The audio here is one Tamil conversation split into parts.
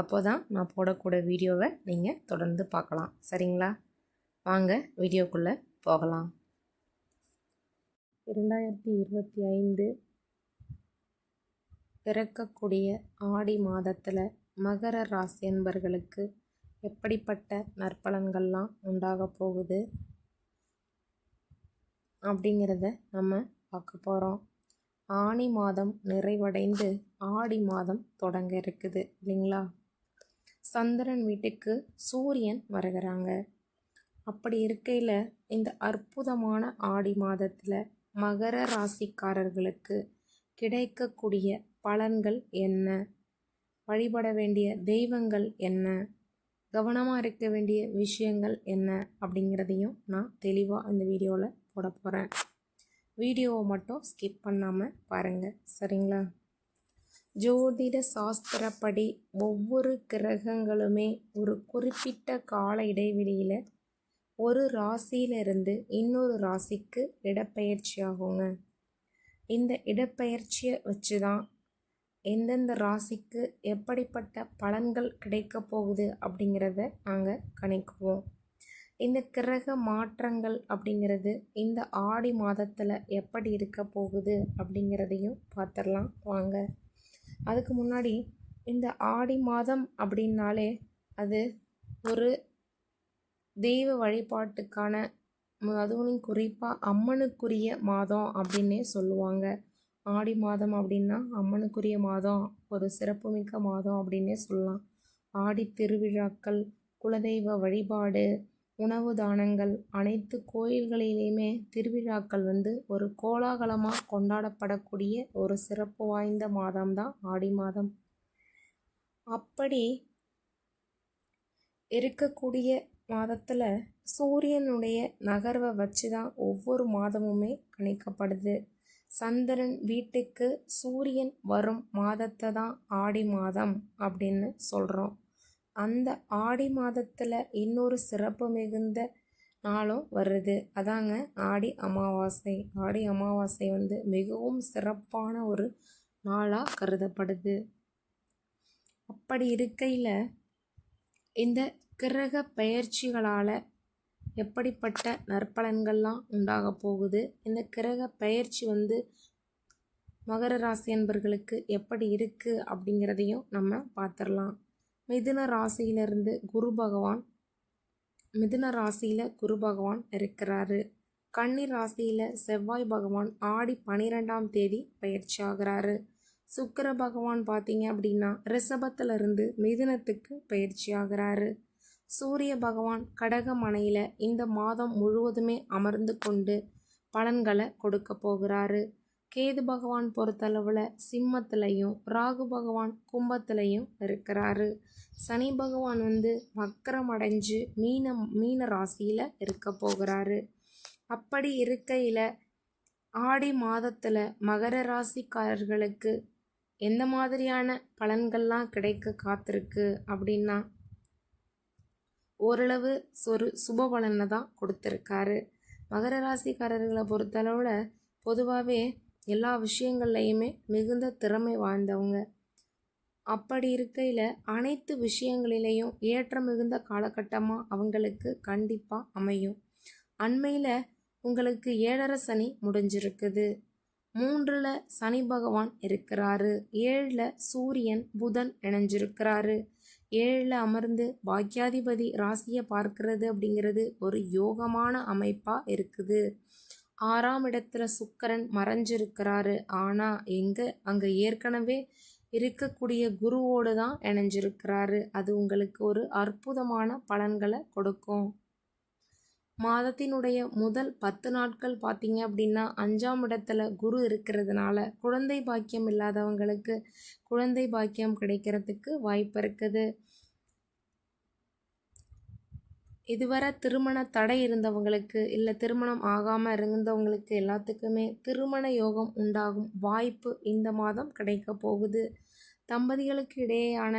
அப்போ தான் நான் போடக்கூடிய வீடியோவை நீங்கள் தொடர்ந்து பார்க்கலாம். சரிங்களா? வாங்க வீடியோக்குள்ளே போகலாம். இரண்டாயிரத்தி இருபத்தி ஐந்து பிறக்கக்கூடிய ஆடி மாதத்தில் மகர ராசி என்பர்களுக்கு எப்படிப்பட்ட நற்பலன்கள்லாம் உண்டாக போகுது அப்படிங்கிறத நம்ம பார்க்க போகிறோம் ஆனி மாதம் நிறைவடைந்து ஆடி மாதம் தொடங்க இருக்குது இல்லைங்களா? சந்திரன் வீட்டுக்கு சூரியன் வருகிறாங்க. அப்படி இருக்கையில் இந்த அற்புதமான ஆடி மாதத்தில் மகர ராசிக்காரர்களுக்கு கிடைக்கக்கூடிய பலன்கள் என்ன? வழிபட வேண்டிய தெய்வங்கள் என்ன? கவனமாக இருக்க வேண்டிய விஷயங்கள் என்ன? அப்படிங்கிறதையும் நான் தெளிவாக இந்த வீடியோவில் போட போகிறேன் வீடியோவை மட்டும் ஸ்கிப் பண்ணாமல் பாருங்கள் சரிங்களா? ஜோதிட சாஸ்திரப்படி ஒவ்வொரு கிரகங்களுமே ஒரு குறிப்பிட்ட கால இடைவெளியில் ஒரு ராசியிலிருந்து இன்னொரு ராசிக்கு இடப்பெயர்ச்சி ஆகுங்க இந்த இடப்பெயர்ச்சியை வச்சு தான் எந்தெந்த ராசிக்கு எப்படிப்பட்ட பலன்கள் கிடைக்க போகுது அப்படிங்கிறத நாங்கள் கணிக்குவோம். இந்த கிரக மாற்றங்கள் அப்படிங்கிறது இந்த ஆடி மாதத்தில் எப்படி இருக்க போகுது அப்படிங்கிறதையும் பார்த்துடலாம் வாங்க. அதுக்கு முன்னாடி இந்த ஆடி மாதம் அப்படின்னாலே அது ஒரு தெய்வ வழிபாட்டுக்கான அதுவும் குறிப்பாக அம்மனுக்குரிய மாதம் அப்படின்னே சொல்லுவாங்க. ஆடி மாதம் அப்படின்னா அம்மனுக்குரிய மாதம் ஒரு சிறப்புமிக்க மாதம் அப்படின்னே சொல்லலாம். ஆடி திருவிழாக்கள் குலதெய்வ வழிபாடு உணவு தானங்கள் அனைத்து கோயில்களிலையுமே திருவிழாக்கள் வந்து ஒரு கோலாகலமாக கொண்டாடப்படக்கூடிய ஒரு சிறப்பு வாய்ந்த மாதம்தான் ஆடி மாதம். அப்படி இருக்கக்கூடிய மாதத்தில் சூரியனுடைய நகர்வை வச்சு தான் ஒவ்வொரு மாதமுமே கணிக்கப்படுது. சந்திரன் வீட்டுக்கு சூரியன் வரும் மாதத்தை தான் ஆடி மாதம் அப்படின்னு சொல்கிறோம் அந்த ஆடி மாதத்தில் இன்னொரு சிறப்பு மிகுந்த நாளும் வருது. அதாங்க ஆடி அமாவாசை. ஆடி அமாவாசை வந்து மிகவும் சிறப்பான ஒரு நாளாக கருதப்படுது. அப்படி இருக்கையில் இந்த கிரக பெயர்ச்சிகளால் எப்படிப்பட்ட நற்பலன்கள்லாம் உண்டாக போகுது? இந்த கிரக பெயர்ச்சி வந்து மகர ராசி என்பர்களுக்கு எப்படி இருக்குது அப்படிங்கிறதையும் நம்ம பார்த்துடலாம். மிதுன ராசியிலிருந்து குரு பகவான் மிதுன ராசியில் குரு பகவான் இருக்கிறாரு. கன்னி ராசியில் செவ்வாய் பகவான் ஆடி பனிரெண்டாம் தேதி பயிற்சி ஆகிறாரு. சுக்கர பகவான் பார்த்தீங்க அப்படின்னா ரிஷபத்திலிருந்து மிதுனத்துக்கு பயிற்சி ஆகிறாரு. சூரிய பகவான் கடக மனையில் இந்த மாதம் முழுவதுமே அமர்ந்து கொண்டு பலன்களை கொடுக்க போகிறாரு. கேது பகவான் பொறுத்தளவில் சிம்மத்திலையும் ராகு பகவான் கும்பத்திலையும் இருக்கிறாரு. சனி பகவான் வந்து வக்கரம் அடைஞ்சு மீன மீன ராசியில் இருக்க போகிறாரு. அப்படி இருக்கையில் ஆடி மாதத்தில் மகர ராசிக்காரர்களுக்கு எந்த மாதிரியான பலன்கள்லாம் கிடைக்க காத்திருக்கு அப்படின்னா ஓரளவு ஒரு சுப பலனை தான் கொடுத்துருக்காரு. மகர ராசிக்காரர்களை பொறுத்தளவில் பொதுவாகவே எல்லா விஷயங்கள்லையுமே மிகுந்த திறமை வாய்ந்தவங்க. அப்படி இருக்கையில் அனைத்து விஷயங்களிலையும் ஏற்ற மிகுந்த காலகட்டமாக அவங்களுக்கு கண்டிப்பாக அமையும். அண்மையில் உங்களுக்கு ஏழரை சனி முடிஞ்சிருக்குது. மூன்றில் சனி பகவான் இருக்கிறாரு. ஏழில் சூரியன் புதன் இணைஞ்சிருக்கிறாரு. ஏழில் அமர்ந்து பாக்கியாதிபதி ராசியை பார்க்கறது அப்படிங்கிறது ஒரு யோகமான அமைப்பாக இருக்குது. ஆறாம் இடத்துல சுக்கரன் மறைஞ்சிருக்கிறாரு. ஆனால் எங்கே? அங்கே ஏற்கனவே இருக்கக்கூடிய குருவோடு தான் இணைஞ்சிருக்கிறாரு. அது உங்களுக்கு ஒரு அற்புதமான பலன்களை கொடுக்கும். மாதத்தினுடைய முதல் பத்து நாட்கள் பார்த்தீங்க அப்படின்னா அஞ்சாம் இடத்துல குரு இருக்கிறதுனால குழந்தை பாக்கியம் இல்லாதவங்களுக்கு குழந்தை பாக்கியம் கிடைக்கிறதுக்கு வாய்ப்பு இருக்குது. இதுவரை திருமண தடை இருந்தவங்களுக்கு இல்லை திருமணம் ஆகாமல் இருந்தவங்களுக்கு எல்லாத்துக்குமே திருமண யோகம் உண்டாகும் வாய்ப்பு இந்த மாதம் கிடைக்க போகுது. தம்பதிகளுக்கு இடையேயான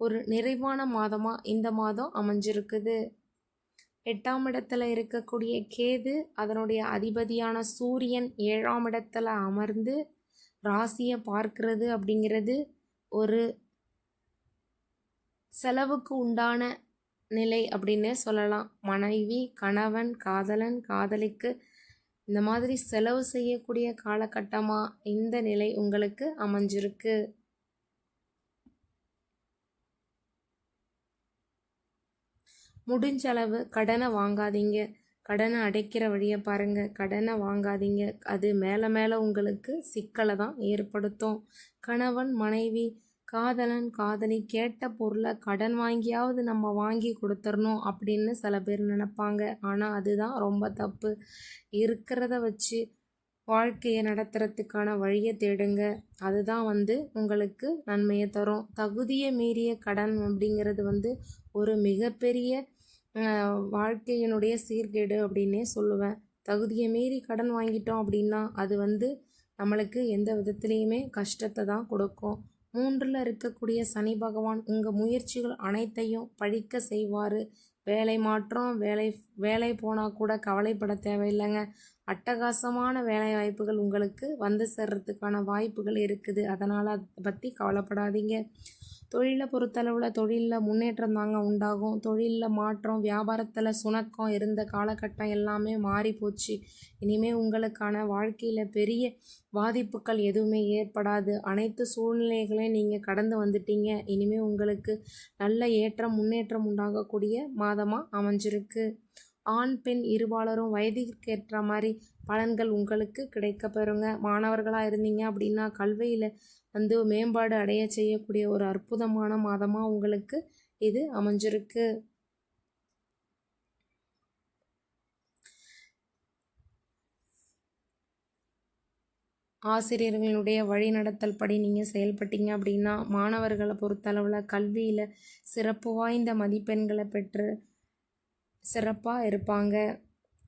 ஒரு நிறைவான மாதமாக இந்த மாதம் அமைஞ்சிருக்குது. எட்டாம் இடத்துல இருக்கக்கூடிய கேது அதனுடைய அதிபதியான சூரியன் ஏழாம் இடத்துல அமர்ந்து ராசியை பார்க்கிறது அப்படிங்கிறது ஒரு செலவுக்கு உண்டான நிலை அப்படின்னே சொல்லலாம். மனைவி கணவன் காதலன் காதலிக்கு இந்த மாதிரி செலவு செய்யக்கூடிய காலகட்டமாக இந்த நிலை உங்களுக்கு அமைஞ்சிருக்கு? முடிஞ்சளவு கடனை வாங்காதீங்க. கடனை அடைக்கிற வழியை பாருங்கள் கடனை வாங்காதீங்க. அது மேலே மேலே உங்களுக்கு சிக்கலை தான் ஏற்படுத்தும். கணவன் மனைவி காதலன் காதலி கேட்ட பொருளை கடன் வாங்கியாவது நம்ம வாங்கி கொடுத்துடணும் அப்படின்னு சில பேர் நினப்பாங்க. ஆனால் அதுதான் ரொம்ப தப்பு. இருக்கிறத வச்சு வாழ்க்கையை நடத்துறதுக்கான வழியை தேடுங்க. அதுதான் வந்து உங்களுக்கு நன்மையை தரும். தகுதியை மீறிய கடன் அப்படிங்கிறது வந்து ஒரு மிகப்பெரிய வாழ்க்கையினுடைய சீர்கேடு அப்படின்னே சொல்லுவேன். தகுதியை மீறி கடன் வாங்கிட்டோம் அப்படின்னா அது வந்து நம்மளுக்கு எந்த விதத்துலேயுமே கஷ்டத்தை தான் கொடுக்கும். மூன்றில் இருக்கக்கூடிய சனி பகவான் உங்கள் முயற்சிகள் அனைத்தையும் பழிக்க செய்வார். வேலை மாற்றம் வேலை வேலை போனால் கூட கவலைப்பட தேவையில்லைங்க. அட்டகாசமான வேலை வாய்ப்புகள் உங்களுக்கு வந்து சேர்றதுக்கான வாய்ப்புகள் இருக்குது. அதனால் அதை பற்றி கவலைப்படாதீங்க. தொழிலை பொறுத்தளவில் தொழிலில் முன்னேற்றம் தாங்க உண்டாகும். தொழிலில் மாற்றம் வியாபாரத்தில் சுணக்கம் இருந்த காலகட்டம் எல்லாமே மாறி போச்சு. இனிமேல் உங்களுக்கான வாழ்க்கையில் பெரிய பாதிப்புகள் எதுவுமே ஏற்படாது. அனைத்து சூழ்நிலைகளையும் நீங்கள் கடந்து வந்துட்டீங்க. இனிமேல் உங்களுக்கு நல்ல ஏற்றம் முன்னேற்றம் உண்டாகக்கூடிய மாதமாக அமைஞ்சிருக்கு. ஆண் பெண் இருபாலரும் வயதிற்கேற்ற மாதிரி பலன்கள் உங்களுக்கு கிடைக்க பெறுங்க. மாணவர்களாக இருந்தீங்க அப்படின்னா கல்வியில் வந்து மேம்பாடு அடைய செய்யக்கூடிய ஒரு அற்புதமான மாதமாக உங்களுக்கு இது அமைஞ்சிருக்கு. ஆசிரியர்களுடைய வழிநடத்தல் படி நீங்கள் செயல்பட்டீங்க அப்படின்னா மாணவர்களை பொறுத்தளவில் கல்வியில் சிறப்பு வாய்ந்த மதிப்பெண்களை பெற்று சிறப்பாக இருப்பாங்க.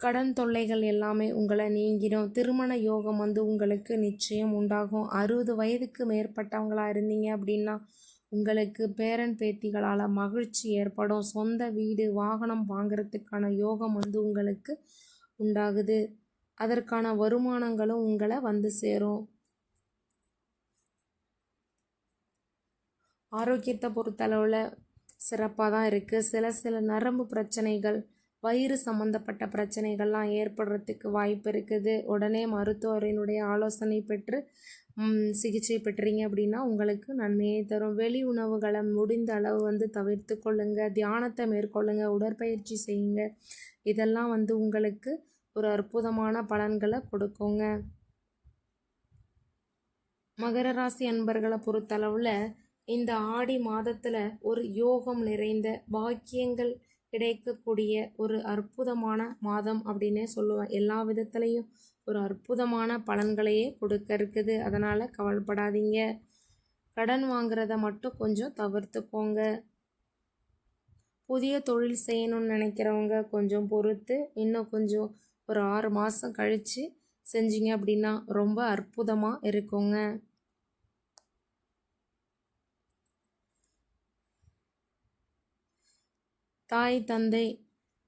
கடன் தொல்லைகள் எல்லாமே உங்களை நீங்கிடும். திருமண யோகம் வந்து உங்களுக்கு நிச்சயம் உண்டாகும். அறுபது வயதுக்கு மேற்பட்டவங்களாக இருந்தீங்க அப்படின்னா உங்களுக்கு பேரன் பேத்திகளால் மகிழ்ச்சி ஏற்படும். சொந்த வீடு வாகனம் வாங்கிறதுக்கான யோகம் வந்து உங்களுக்கு உண்டாகுது. அதற்கான வருமானங்களும் உங்களை வந்து சேரும். ஆரோக்கியத்தை பொறுத்தளவில் சிறப்பாக தான் இருக்குது சில சில நரம்பு பிரச்சனைகள் வயிறு சம்மந்தப்பட்ட பிரச்சனைகள்லாம் ஏற்படுறதுக்கு வாய்ப்பு இருக்குது. உடனே மருத்துவரினுடைய ஆலோசனை பெற்று சிகிச்சை பெற்றீங்க அப்படின்னா உங்களுக்கு நன்மையை தரும். வெளி உணவுகளை முடிந்த அளவு வந்து தவிர்த்து கொள்ளுங்க. தியானத்தை மேற்கொள்ளுங்க. உடற்பயிற்சி செய்யுங்க. இதெல்லாம் வந்து உங்களுக்கு ஒரு அற்புதமான பலன்களை கொடுக்குங்க. மகர ராசி அன்பர்களை பொறுத்தளவில் இந்த ஆடி மாதத்தில் ஒரு யோகம் நிறைந்த பாக்கியங்கள் கிடைக்கக்கூடிய ஒரு அற்புதமான மாதம் அப்படின்னே சொல்லுவேன் எல்லா விதத்துலேயும் ஒரு அற்புதமான பலன்களையே கொடுக்க இருக்குது. அதனால் கவலைப்படாதீங்க. கடன் வாங்குறத மட்டும் கொஞ்சம் தவிர்த்துக்கோங்க. புதிய தொழில் செய்யணும்னு நினைக்கிறவங்க கொஞ்சம் பொறுத்து இன்னும் கொஞ்சம் ஒரு ஆறு மாதம் கழித்து செஞ்சீங்க அப்படின்னா ரொம்ப அற்புதமாக இருக்குங்க. தாய் தந்தை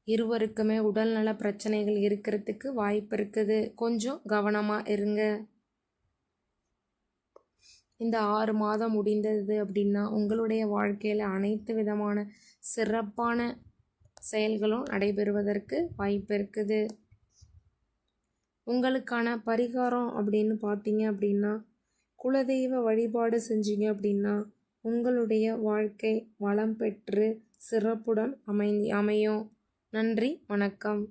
இருவருக்குமே உடல்நல பிரச்சனைகள் இருக்கிறதுக்கு வாய்ப்பு இருக்குது. கொஞ்சம் கவனமாக இருங்க. இந்த ஆறு மாதம் முடிந்தது அப்படின்னா உங்களுடைய வாழ்க்கையில் அனைத்து விதமான சிறப்பான செயல்களும் நடைபெறுவதற்கு வாய்ப்பு இருக்குது. உங்களுக்கான பரிகாரம் அப்படின்னு பார்த்தீங்க அப்படின்னா குலதெய்வ வழிபாடு செஞ்சீங்க அப்படின்னா உங்களுடைய வாழ்க்கை வளம் பெற்று சிறப்புடன் அமை அமையும் நன்றி வணக்கம்.